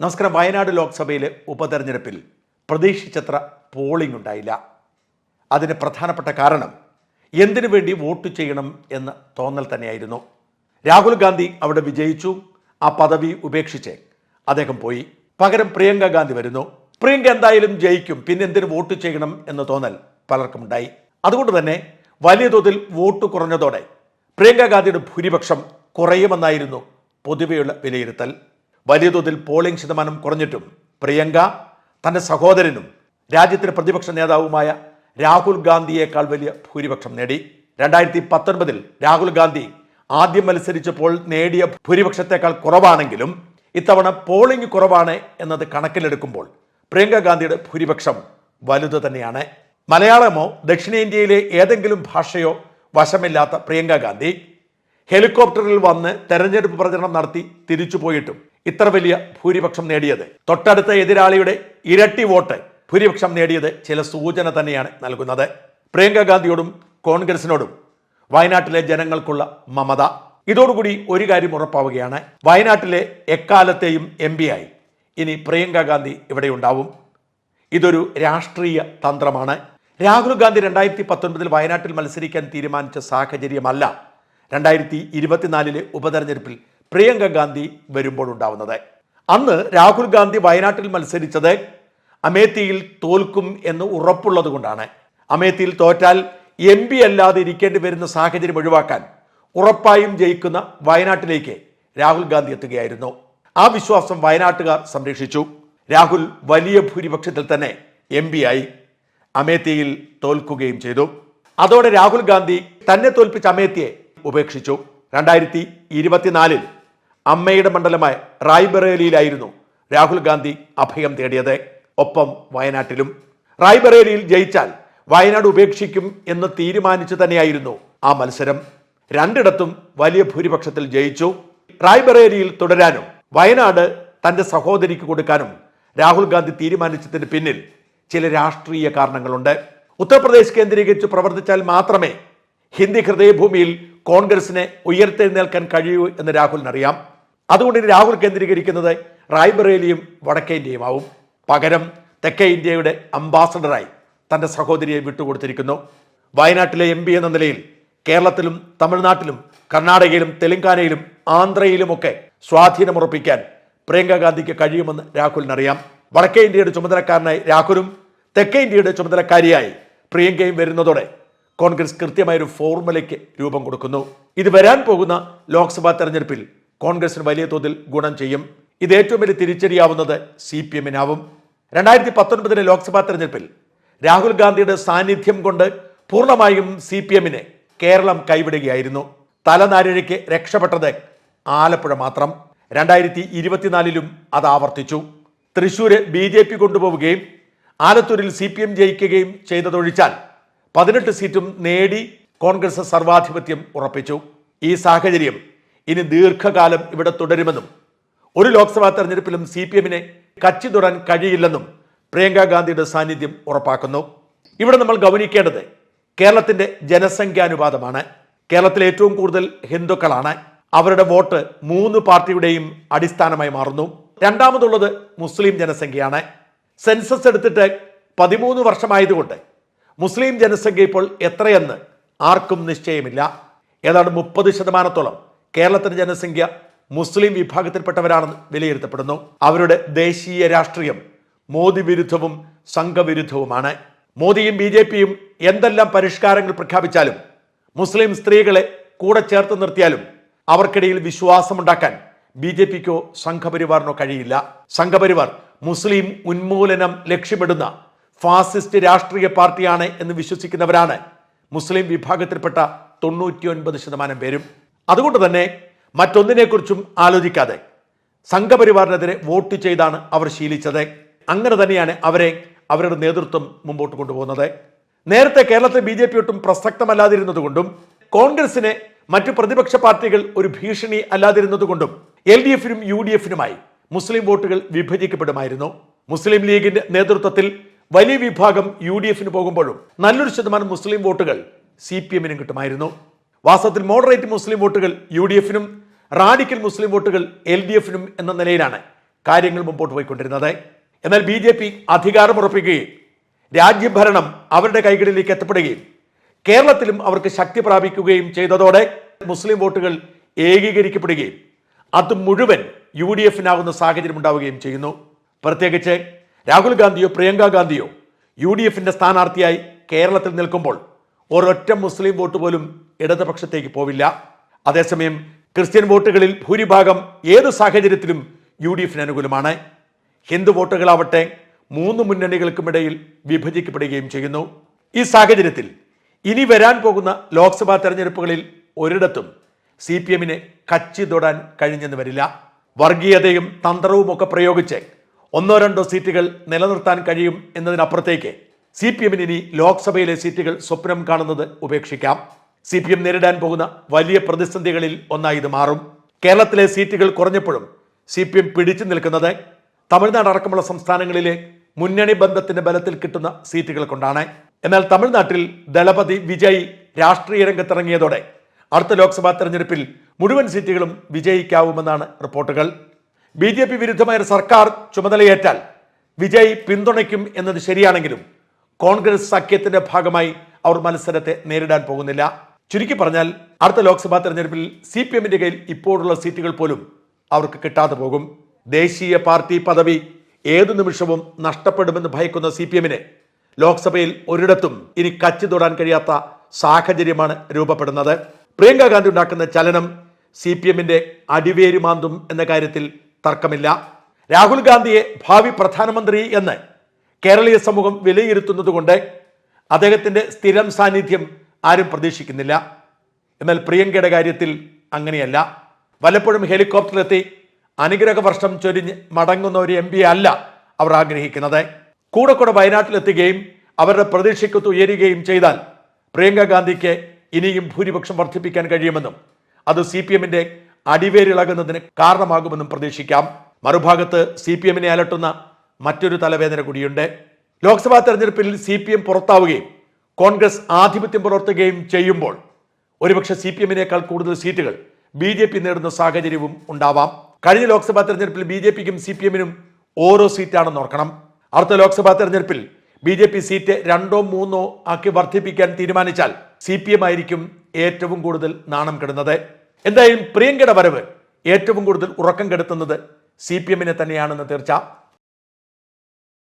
നമസ്കാരം. വയനാട് ലോക്സഭയിലെ ഉപതെരഞ്ഞെടുപ്പിൽ പ്രതീക്ഷിച്ചത്ര പോളിംഗ് ഉണ്ടായില്ല. അതിന് പ്രധാനപ്പെട്ട കാരണം എന്തിനു വേണ്ടി വോട്ട് ചെയ്യണം എന്ന തോന്നൽ തന്നെയായിരുന്നു. രാഹുൽ ഗാന്ധി അവിടെ വിജയിച്ചു. ആ പദവി ഉപേക്ഷിച്ച് അദ്ദേഹം പോയി. പകരം പ്രിയങ്ക ഗാന്ധി വരുന്നു. പ്രിയങ്ക എന്തായാലും ജയിക്കും. പിന്നെ എന്തിനു വോട്ട് ചെയ്യണം എന്ന തോന്നൽ പലർക്കും ഉണ്ടായി. അതുകൊണ്ട് തന്നെ വലിയ തോതിൽ വോട്ട് കുറഞ്ഞതോടെ പ്രിയങ്ക ഗാന്ധിയുടെ ഭൂരിപക്ഷം കുറയുമെന്നായിരുന്നു പൊതുവെയുള്ള വിലയിരുത്തൽ. വലിയ തോതിൽ പോളിംഗ് ശതമാനം കുറഞ്ഞിട്ടും പ്രിയങ്ക തന്റെ സഹോദരനും രാജ്യത്തിന്റെ പ്രതിപക്ഷ നേതാവുമായ രാഹുൽ ഗാന്ധിയേക്കാൾ വലിയ ഭൂരിപക്ഷം നേടി. രണ്ടായിരത്തി പത്തൊൻപതിൽ രാഹുൽ ഗാന്ധി ആദ്യം മത്സരിച്ചപ്പോൾ നേടിയ ഭൂരിപക്ഷത്തെക്കാൾ കുറവാണെങ്കിലും ഇത്തവണ പോളിംഗ് കുറവാണ് എന്നത് കണക്കിലെടുക്കുമ്പോൾ പ്രിയങ്ക ഗാന്ധിയുടെ ഭൂരിപക്ഷം വലുത് തന്നെയാണ്. മലയാളമോ ദക്ഷിണേന്ത്യയിലെ ഏതെങ്കിലും ഭാഷയോ വശമില്ലാത്ത പ്രിയങ്ക ഗാന്ധി. ഹെലികോപ്റ്ററിൽ വന്ന് തെരഞ്ഞെടുപ്പ് പ്രചരണം നടത്തി തിരിച്ചു പോയിട്ടും ഇത്ര വലിയ ഭൂരിപക്ഷം നേടിയത്. തൊട്ടടുത്ത എതിരാളിയുടെ ഇരട്ടി വോട്ട് ഭൂരിപക്ഷം നേടിയത് ചില സൂചന തന്നെയാണ് നൽകുന്നത്. പ്രിയങ്ക ഗാന്ധിയോടും കോൺഗ്രസിനോടും വയനാട്ടിലെ ജനങ്ങൾക്കുള്ള മമത. ഇതോടുകൂടി ഒരു കാര്യം ഉറപ്പാവുകയാണ്. വയനാട്ടിലെ എക്കാലത്തെയും എം ആയി ഇനി പ്രിയങ്ക ഗാന്ധി ഇവിടെ ഉണ്ടാവും. ഇതൊരു രാഷ്ട്രീയ തന്ത്രമാണ്. രാഹുൽ ഗാന്ധി രണ്ടായിരത്തി പത്തൊൻപതിൽ വയനാട്ടിൽ മത്സരിക്കാൻ തീരുമാനിച്ച സാഹചര്യമല്ല. രണ്ടായിരത്തി ഇരുപത്തിനാലിലെ ഉപതെരഞ്ഞെടുപ്പിൽ പ്രിയങ്ക ഗാന്ധി വരുമ്പോൾ ഉണ്ടാവുന്നത്. അന്ന് രാഹുൽ ഗാന്ധി വയനാട്ടിൽ മത്സരിച്ചത് അമേത്തിയിൽ തോൽക്കും എന്ന് ഉറപ്പുള്ളത് കൊണ്ടാണ്. അമേത്തിയിൽ തോറ്റാൽ എം പി അല്ലാതെ ഇരിക്കേണ്ടി വരുന്ന സാഹചര്യം ഒഴിവാക്കാൻ ഉറപ്പായും ജയിക്കുന്ന വയനാട്ടിലേക്ക് രാഹുൽ ഗാന്ധി എത്തുകയായിരുന്നു. ആ വിശ്വാസം വയനാട്ടുകാർ സംരക്ഷിച്ചു. രാഹുൽ വലിയ ഭൂരിപക്ഷത്തിൽ തന്നെ എം ആയി അമേത്തിയിൽ തോൽക്കുകയും ചെയ്തു. അതോടെ രാഹുൽ ഗാന്ധി തന്നെ തോൽപ്പിച്ച അമേത്തിയെ ഉപേക്ഷിച്ചു. രണ്ടായിരത്തി ഇരുപത്തിനാലിൽ അമ്മയുടെ മണ്ഡലമായ റായ്ബറേലിയിലായിരുന്നു രാഹുൽ ഗാന്ധി അഭയം തേടിയത്. ഒപ്പം വയനാട്ടിലും. റായ്ബറേലിയിൽ ജയിച്ചാൽ വയനാട് ഉപേക്ഷിക്കും എന്ന് തീരുമാനിച്ചു തന്നെയായിരുന്നു ആ മത്സരം. രണ്ടിടത്തും വലിയ ഭൂരിപക്ഷത്തിൽ ജയിച്ചു. റായ്ബറേലിയിൽ തുടരാനും വയനാട് തന്റെ സഹോദരിക്ക് കൊടുക്കാനും രാഹുൽ ഗാന്ധി തീരുമാനിച്ചതിന് പിന്നിൽ ചില രാഷ്ട്രീയ കാരണങ്ങളുണ്ട്. ഉത്തർപ്രദേശ് കേന്ദ്രീകരിച്ച് പ്രവർത്തിച്ചാൽ മാത്രമേ ഹിന്ദി ഹൃദയഭൂമിയിൽ കോൺഗ്രസിനെ ഉയർത്തെഴുന്നേൽക്കാൻ കഴിയൂ എന്ന് രാഹുലിനറിയാം. അതുകൊണ്ട് രാഹുൽ കേന്ദ്രീകരിക്കുന്നത് റായ്ബറേലിയും വടക്കേ ഇന്ത്യയുമാവും പകരം തെക്കേ ഇന്ത്യയുടെ അംബാസഡറായി തന്റെ സഹോദരിയെ വിട്ടുകൊടുത്തിരിക്കുന്നു. വയനാട്ടിലെ എം എന്ന നിലയിൽ കേരളത്തിലും തമിഴ്നാട്ടിലും കർണാടകയിലും തെലങ്കാനയിലും ആന്ധ്രയിലുമൊക്കെ സ്വാധീനമുറപ്പിക്കാൻ പ്രിയങ്ക ഗാന്ധിക്ക് കഴിയുമെന്ന് രാഹുലിനറിയാം. വടക്കേ ഇന്ത്യയുടെ ചുമതലക്കാരനായി രാഹുലും തെക്കേ ഇന്ത്യയുടെ ചുമതലക്കാരിയായി പ്രിയങ്കയും വരുന്നതോടെ കോൺഗ്രസ് കൃത്യമായ ഒരു ഫോർമുലയ്ക്ക് രൂപം കൊടുക്കുന്നു. ഇത് വരാൻ പോകുന്ന ലോക്സഭാ തെരഞ്ഞെടുപ്പിൽ കോൺഗ്രസിന് വലിയ തോതിൽ ഗുണം ചെയ്യും. ഇത് ഏറ്റവും വലിയ തിരിച്ചടിയാവുന്നത് സി പി എമ്മിനാവും. രണ്ടായിരത്തി പത്തൊൻപതിലെ ലോക്സഭാ തെരഞ്ഞെടുപ്പിൽ രാഹുൽ ഗാന്ധിയുടെ സാന്നിധ്യം കൊണ്ട് പൂർണമായും സി പി എമ്മിനെ കേരളം കൈവിടുകയായിരുന്നു. തലനാരിഴയ്ക്ക് രക്ഷപ്പെട്ടത് ആലപ്പുഴ മാത്രം. രണ്ടായിരത്തി ഇരുപത്തിനാലിലും അത് ആവർത്തിച്ചു. തൃശൂര് ബി ജെ പി കൊണ്ടുപോവുകയും ആലത്തൂരിൽ സി പി എം ജയിക്കുകയും ചെയ്തതൊഴിച്ചാൽ പതിനെട്ട് സീറ്റും നേടി കോൺഗ്രസ് സർവാധിപത്യം ഉറപ്പിച്ചു. ഈ സാഹചര്യം ഇനി ദീർഘകാലം ഇവിടെ തുടരുമെന്നും ഒരു ലോക്സഭാ തെരഞ്ഞെടുപ്പിലും സി പി എമ്മിനെ കച്ചി തുടരാൻ കഴിയില്ലെന്നും പ്രിയങ്ക ഗാന്ധിയുടെ സാന്നിധ്യം ഉറപ്പാക്കുന്നു. ഇവിടെ നമ്മൾ ഗൗനിക്കേണ്ടത് കേരളത്തിന്റെ ജനസംഖ്യാനുപാതമാണ്. കേരളത്തിൽ ഏറ്റവും കൂടുതൽ ഹിന്ദുക്കളാണ്. അവരുടെ വോട്ട് മൂന്ന് പാർട്ടിയുടെയും അടിസ്ഥാനമായി മാറുന്നു. രണ്ടാമതുള്ളത് മുസ്ലിം ജനസംഖ്യയാണ്. സെൻസസ് എടുത്തിട്ട് പതിമൂന്ന് വർഷമായതുകൊണ്ട് മുസ്ലിം ജനസംഖ്യ ഇപ്പോൾ എത്രയെന്ന് ആർക്കും നിശ്ചയമില്ല. ഏതാണ്ട് മുപ്പത് ശതമാനത്തോളം കേരളത്തിന്റെ ജനസംഖ്യ മുസ്ലിം വിഭാഗത്തിൽപ്പെട്ടവരാണെന്ന് വിലയിരുത്തപ്പെടുന്നു. അവരുടെ ദേശീയ രാഷ്ട്രീയം മോദി വിരുദ്ധവും സംഘവിരുദ്ധവുമാണ്. മോദിയും ബി ജെ പിയും എന്തെല്ലാം പരിഷ്കാരങ്ങൾ പ്രഖ്യാപിച്ചാലും മുസ്ലിം സ്ത്രീകളെ കൂടെ ചേർത്ത് നിർത്തിയാലും അവർക്കിടയിൽ വിശ്വാസമുണ്ടാക്കാൻ ബി ജെ പിക്കോ സംഘപരിവാറിനോ കഴിയില്ല. സംഘപരിവാർ മുസ്ലിം ഉന്മൂലനം ലക്ഷ്യമിടുന്ന ഫാസിസ്റ്റ് രാഷ്ട്രീയ പാർട്ടിയാണ് എന്ന് വിശ്വസിക്കുന്നവരാണ്. മുസ്ലിം വിഭാഗത്തിൽപ്പെട്ട തൊണ്ണൂറ്റി ഒൻപത് ശതമാനം പേരും. അതുകൊണ്ട് തന്നെ മറ്റൊന്നിനെക്കുറിച്ചും ആലോചിക്കാതെ സംഘപരിവാറിനെതിരെ വോട്ട് ചെയ്താണ് അവർ ശീലിച്ചത്. അങ്ങനെ തന്നെയാണ് അവരെ അവരുടെ നേതൃത്വം മുമ്പോട്ട് കൊണ്ടുപോകുന്നത്. നേരത്തെ കേരളത്തിൽ ബി ജെ പി ഒട്ടും പ്രസക്തമല്ലാതിരുന്നതുകൊണ്ടും കോൺഗ്രസിനെ മറ്റു പ്രതിപക്ഷ പാർട്ടികൾ ഒരു ഭീഷണി അല്ലാതിരുന്നതുകൊണ്ടും എൽ ഡി എഫിനും യു ഡി എഫിനുമായി മുസ്ലിം വോട്ടുകൾ വിഭജിക്കപ്പെടുമായിരുന്നു. മുസ്ലിം ലീഗിന്റെ നേതൃത്വത്തിൽ വലിയ വിഭാഗം യു ഡി എഫിന് പോകുമ്പോഴും നല്ലൊരു ശതമാനം മുസ്ലിം വോട്ടുകൾ സി പി എമ്മിനും കിട്ടുമായിരുന്നു. വാസ്തവത്തിൽ മോഡറേറ്റ് മുസ്ലിം വോട്ടുകൾ യു ഡി എഫിനും റാഡിക്കൽ മുസ്ലിം വോട്ടുകൾ എൽ ഡി എഫിനും എന്ന നിലയിലാണ് കാര്യങ്ങൾ മുമ്പോട്ട് പോയിക്കൊണ്ടിരുന്നത്. എന്നാൽ ബി ജെ പി അധികാരമുറപ്പിക്കുകയും രാജ്യഭരണം അവരുടെ കൈകളിലേക്ക് എത്തപ്പെടുകയും കേരളത്തിലും അവർക്ക് ശക്തി പ്രാപിക്കുകയും ചെയ്തതോടെ മുസ്ലിം വോട്ടുകൾ ഏകീകരിക്കപ്പെടുകയും അത് മുഴുവൻ യു ഡി എഫിനാകുന്ന സാഹചര്യം ഉണ്ടാവുകയും ചെയ്യുന്നു. പ്രത്യേകിച്ച് രാഹുൽ ഗാന്ധിയോ പ്രിയങ്ക ഗാന്ധിയോ യു ഡി എഫിന്റെ സ്ഥാനാർത്ഥിയായി കേരളത്തിൽ നിൽക്കുമ്പോൾ ഒരൊറ്റ മുസ്ലിം വോട്ട് പോലും ഇടതുപക്ഷത്തേക്ക് പോവില്ല. അതേസമയം ക്രിസ്ത്യൻ വോട്ടുകളിൽ ഭൂരിഭാഗം ഏത് സാഹചര്യത്തിലും യു ഡി എഫിന് അനുകൂലമാണ്. ഹിന്ദു വോട്ടുകളാവട്ടെ മൂന്ന് മുന്നണികൾക്കുമിടയിൽ വിഭജിക്കപ്പെടുകയും ചെയ്യുന്നു. ഈ സാഹചര്യത്തിൽ ഇനി വരാൻ പോകുന്ന ലോക്സഭാ തെരഞ്ഞെടുപ്പുകളിൽ ഒരിടത്തും സി പി എമ്മിന് കച്ചി തൊടാൻ കഴിഞ്ഞെന്ന് വരില്ല. വർഗീയതയും തന്ത്രവും ഒക്കെ പ്രയോഗിച്ച് ഒന്നോ രണ്ടോ സീറ്റുകൾ നിലനിർത്താൻ കഴിയും എന്നതിനപ്പുറത്തേക്ക് സി പി എമ്മിന് ഇനി ലോക്സഭയിലെ സീറ്റുകൾ സ്വപ്നം കാണുന്നത് ഉപേക്ഷിക്കാം. സി പി എം നേരിടാൻ പോകുന്ന വലിയ പ്രതിസന്ധികളിൽ ഒന്നായി ഇത് മാറും. കേരളത്തിലെ സീറ്റുകൾ കുറഞ്ഞപ്പോഴും സി പി എം പിടിച്ചു നിൽക്കുന്നത് തമിഴ്നാട് അടക്കമുള്ള സംസ്ഥാനങ്ങളിലെ മുന്നണി ബന്ധത്തിന്റെ ബലത്തിൽ കിട്ടുന്ന സീറ്റുകൾ കൊണ്ടാണ്. എന്നാൽ തമിഴ്നാട്ടിൽ ദളപതി വിജയ് രാഷ്ട്രീയ രംഗത്തിറങ്ങിയതോടെ അടുത്ത ലോക്സഭാ തെരഞ്ഞെടുപ്പിൽ മുഴുവൻ സീറ്റുകളും വിജയിക്കാവുമെന്നാണ് റിപ്പോർട്ടുകൾ. ബി ജെ പി വിരുദ്ധമായ ഒരു സർക്കാർ ചുമതലയേറ്റാൽ വിജയ് പിന്തുണയ്ക്കും എന്നത് ശരിയാണെങ്കിലും കോൺഗ്രസ് സഖ്യത്തിന്റെ ഭാഗമായി അവർ മത്സരത്തെ നേരിടാൻ പോകുന്നില്ല. ചുരുക്കി പറഞ്ഞാൽ അടുത്ത ലോക്സഭാ തെരഞ്ഞെടുപ്പിൽ സി പി എമ്മിന്റെ കയ്യിൽ ഇപ്പോഴുള്ള സീറ്റുകൾ പോലും അവർക്ക് കിട്ടാതെ പോകും. ദേശീയ പാർട്ടി പദവി ഏതു നിമിഷവും നഷ്ടപ്പെടുമെന്ന് ഭയക്കുന്ന സി പി എമ്മിന് ലോക്സഭയിൽ ഒരിടത്തും ഇനി കച്ചി തൊടാൻ കഴിയാത്ത സാഹചര്യമാണ് രൂപപ്പെടുന്നത്. പ്രിയങ്ക ഗാന്ധി ഉണ്ടാക്കുന്ന ചലനം സി പി എമ്മിന്റെ അടിവേരുമാന്തും എന്ന കാര്യത്തിൽ തർക്കമില്ല. രാഹുൽ ഗാന്ധിയെ ഭാവി പ്രധാനമന്ത്രി എന്ന് കേരളീയ സമൂഹം വിലയിരുത്തുന്നതുകൊണ്ട് അദ്ദേഹത്തിന്റെ സ്ഥിരം സാന്നിധ്യം ആരും പ്രതീക്ഷിക്കുന്നില്ല. എന്നാൽ പ്രിയങ്കയുടെ കാര്യത്തിൽ അങ്ങനെയല്ല. വല്ലപ്പോഴും ഹെലികോപ്റ്ററിലെത്തി അനുഗ്രഹ വർഷം ചൊരിഞ്ഞ് മടങ്ങുന്ന ഒരു എം അല്ല അവർ ആഗ്രഹിക്കുന്നത്. കൂടെ കൂടെ വയനാട്ടിലെത്തുകയും അവരുടെ പ്രതീക്ഷയ്ക്കൊത്ത് ഉയരുകയും ചെയ്താൽ പ്രിയങ്ക ഗാന്ധിക്ക് ഇനിയും ഭൂരിപക്ഷം വർദ്ധിപ്പിക്കാൻ കഴിയുമെന്നും അത് സി പി എമ്മിന്റെ അടിവേരിളകുന്നതിന് കാരണമാകുമെന്നും പ്രതീക്ഷിക്കാം. മറുഭാഗത്ത് സി പി എമ്മിനെ അലട്ടുന്ന മറ്റൊരു തലവേദന കൂടിയുണ്ട്. ലോക്സഭാ തെരഞ്ഞെടുപ്പിൽ സി പി എം പുറത്താവുകയും കോൺഗ്രസ് ആധിപത്യം പുലർത്തുകയും ചെയ്യുമ്പോൾ ഒരുപക്ഷെ സി പി എമ്മിനേക്കാൾ കൂടുതൽ സീറ്റുകൾ ബി ജെ പി നേടുന്ന സാഹചര്യവും ഉണ്ടാവാം. കഴിഞ്ഞ ലോക്സഭാ തെരഞ്ഞെടുപ്പിൽ ബി ജെ പിക്കും സി പി എമ്മിനും ഓരോ സീറ്റാണെന്ന് ഓർക്കണം. അടുത്ത ലോക്സഭാ തെരഞ്ഞെടുപ്പിൽ ബി ജെ പി സീറ്റ് രണ്ടോ മൂന്നോ ആക്കി വർദ്ധിപ്പിക്കാൻ തീരുമാനിച്ചാൽ സി പി എം ആയിരിക്കും ഏറ്റവും കൂടുതൽ നാണം കെടുന്നത്. എന്തായാലും പ്രിയങ്കയുടെ വരവ് ഏറ്റവും കൂടുതൽ ഉറക്കം കെടുത്തുന്നത് സി പി എമ്മിനെ തന്നെയാണെന്ന് തീർച്ച